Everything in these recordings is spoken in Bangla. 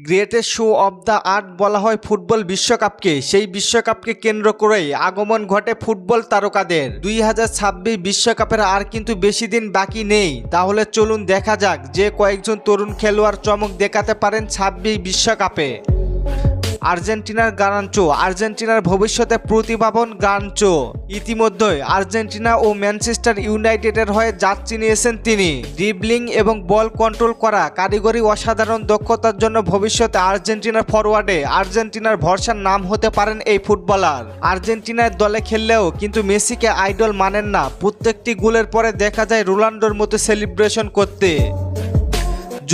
Greatest show of the art বলা হয় ফুটবল বিশ্বকাপকে। সেই বিশ্বকাপকে কেন্দ্র করেই আগমন ঘটে ফুটবল তারকাদের। দুই হাজার বিশ্বকাপের আর কিন্তু বেশি দিন বাকি নেই। তাহলে চলুন দেখা যাক যে কয়েকজন তরুণ খেলোয়াড় চমক দেখাতে পারেন ছাব্বিশ বিশ্বকাপে। আর্জেন্টিনার গারাঞ্চো আর্জেন্টিনার ভবিষ্যতে প্রতিভাবন গানচো। ইতিমধ্যে আর্জেন্টিনা ও ম্যানচেস্টার ইউনাইটেডের হয়ে যাত্রী নিয়েছেন তিনি। ড্রিবলিং এবং বল কন্ট্রোল করা কারিগরি অসাধারণ দক্ষতার জন্য ভবিষ্যতে আর্জেন্টিনার ফরওয়ার্ডে আর্জেন্টিনার ভরসার নাম হতে পারেন এই ফুটবলার। আর্জেন্টিনার দলে খেললেও কিন্তু মেসিকে আইডল মানেন না। প্রত্যেকটি গোলের পরে দেখা যায় রোনাল্ডোর মতো সেলিব্রেশন করতে।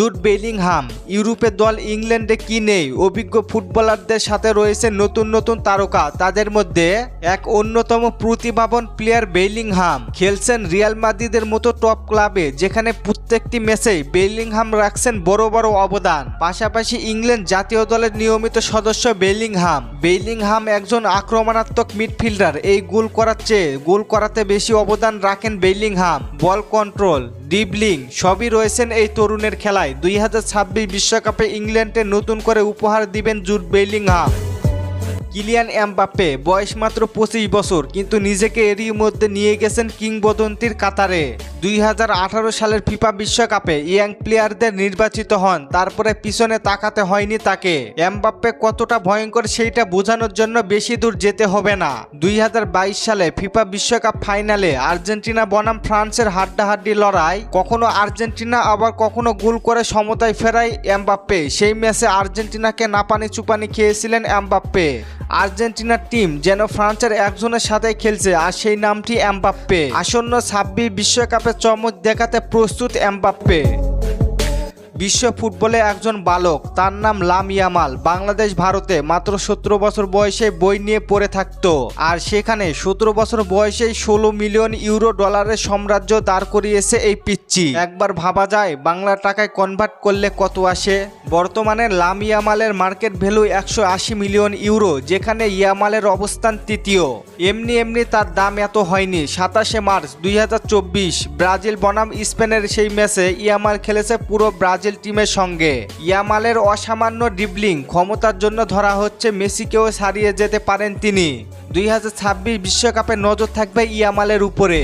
জুট বেলিংহাম ইউরোপের দল ইংল্যান্ডে কি নেই? অভিজ্ঞ ফুটবলারদের সাথে রয়েছে নতুন নতুন তারকা। তাদের মধ্যে এক অন্যতম প্রতিভাবন প্লেয়ার বেলিংহাম। খেলছেন রিয়াল মাদ্রিদের মতো টপ ক্লাবে, যেখানে প্রত্যেকটি ম্যাচেই বেলিংহাম রাখছেন বড় বড় অবদান। পাশাপাশি ইংল্যান্ড জাতীয় দলের নিয়মিত সদস্য বেলিংহাম। বেলিংহাম একজন আক্রমণাত্মক মিডফিল্ডার। এই গোল করার চেয়ে গোল করাতে বেশি অবদান রাখেন বেলিংহাম। বল কন্ট্রোল ডিবলিং সবই রয়েছেন এই তরুণের খেলায়। দুই বিশ্বকাপে ইংল্যান্ডে নতুন করে উপহার দিবেন জুট বেলিংহাম কিলিয়ান এমবাপ্পে বয়স মাত্র পঁচিশ বছর, কিন্তু নিজেকে এরই মধ্যে নিয়ে গেছেন কিংবদন্তির কাতারে। দুই হাজার আঠারো সালের ফিফা বিশ্বকাপে ইয়াং প্লেয়ারদের নির্বাচিত হন, তারপরে পিছনে তাকাতে হয়নি তাকে। এমবাপ্পে কতটা ভয়ঙ্কর সেইটা বোঝানোর জন্য বেশি দূর যেতে হবে না। দুই হাজার বাইশ সালে ফিফা বিশ্বকাপ ফাইনালে আর্জেন্টিনা বনাম ফ্রান্সের হাড্ডাহাড্ডি লড়াই, কখনো আর্জেন্টিনা আবার কখনো গোল করে সমতায় ফেরায় এমবাপ্পে। সেই ম্যাচে আর্জেন্টিনাকে নাপানি চুপানি খেয়েছিলেন এমবাপ্পে। আর্জেন্টিনার টিম যেন ফ্রান্সের একজনের সাথে খেলছে, আর সেই নামটি এমবাপ্পে। আসন্ন ছাব্বিশ বিশ্বকাপে চমক দেখাতে প্রস্তুত এমবাপ্পে। বিশ্ব ফুটবলে একজন বালক, তার নাম লাম ইয়ামাল, বাংলাদেশ ভারতে মাত্র সতেরো বছর বয়সে বই নিয়ে পড়ে থাকতো। আর সেখানে সতেরো বছর বয়সেই ষোলো মিলিয়ন ইউরো ডলারের সাম্রাজ্য দাঁড় করিয়েছে এই পিচ্চি। একবার ভাবা যায় বাংলা টাকায় কনভার্ট করলে কত আসে? বর্তমানে লাম ইয়ামালের মার্কেট ভ্যালু একশো আশি মিলিয়ন ইউরো, যেখানে ইয়ামালের অবস্থান তৃতীয়। এমনি এমনি তার দাম এত হয়নি। সাতাশে মার্চ দুই হাজার চব্বিশ, ব্রাজিল বনাম স্পেনের সেই ম্যাচে ইয়ামাল খেলেছে পুরো ব্রাজিল টিমের সঙ্গে। ইয়ামালের অসামান্য ডিবলিং ক্ষমতার জন্য ধরা হচ্ছে মেসিকেও ছাড়িয়ে যেতে পারেন তিনি। দুই বিশ্বকাপে নজর থাকবে ইয়ামালের উপরে।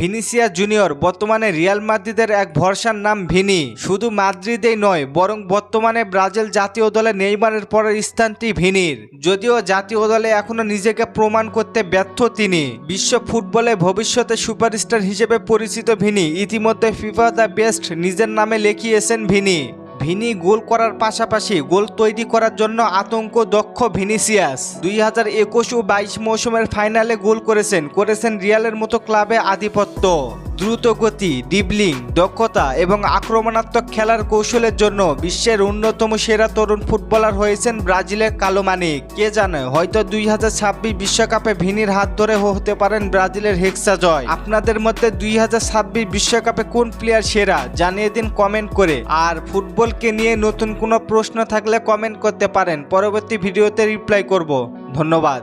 ভিনিসিয়া জুনিয়র, বর্তমানে রিয়াল মাদ্রিদের এক ভরসার নাম ভিনি। শুধু মাদ্রিদেই নয়, বরং বর্তমানে ব্রাজিল জাতীয় দলে নেইমারের পরের স্থানটি ভিনির। যদিও জাতীয় দলে এখনও নিজেকে প্রমাণ করতে ব্যর্থ তিনি। বিশ্ব ফুটবলে ভবিষ্যতে সুপারস্টার হিসেবে পরিচিত ভিনি। ইতিমধ্যে ফিফা দ্য বেস্ট নিজের নামে লেখিয়েছেন ভিনি। ভিনি গোল করার পাশাপাশি গোল তৈরি করার জন্য আতঙ্ক দক্ষ ভিনিসিয়াস। দুই হাজার একুশ ও বাইশ মৌসুমের ফাইনালে গোল করেছেন করেছেন রিয়ালের মতো ক্লাবে আধিপত্য। দ্রুত গতি ডিবলিং, দক্ষতা এবং আক্রমণাত্মক খেলার কৌশলের জন্য বিশ্বের অন্যতম সেরা তরুণ ফুটবলার হয়েছেন ব্রাজিলের কালো মানিক। কে জানে, হয়তো দুই হাজার ছাব্বিশ বিশ্বকাপে ভিনির হাত ধরে হতে পারেন ব্রাজিলের হেক্সা জয় আপনাদের মধ্যে দুই হাজার ছাব্বিশ বিশ্বকাপে কোন প্লেয়ার সেরা? জানিয়ে দিন কমেন্ট করে। আর ফুটবলকে নিয়ে নতুন কোনো প্রশ্ন থাকলে কমেন্ট করতে পারেন। পরবর্তী ভিডিওতে রিপ্লাই করব। ধন্যবাদ।